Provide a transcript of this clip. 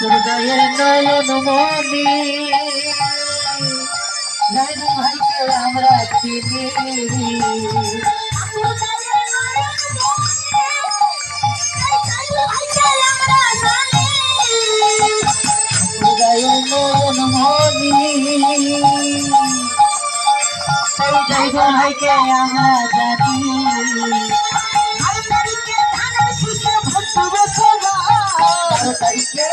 সকলের নয়ন মনি ভাইকে আমরা চিনি समझाई भाई के यहाँ जाती हर तरीके धान शीशे भटुवे सवा हर तरीके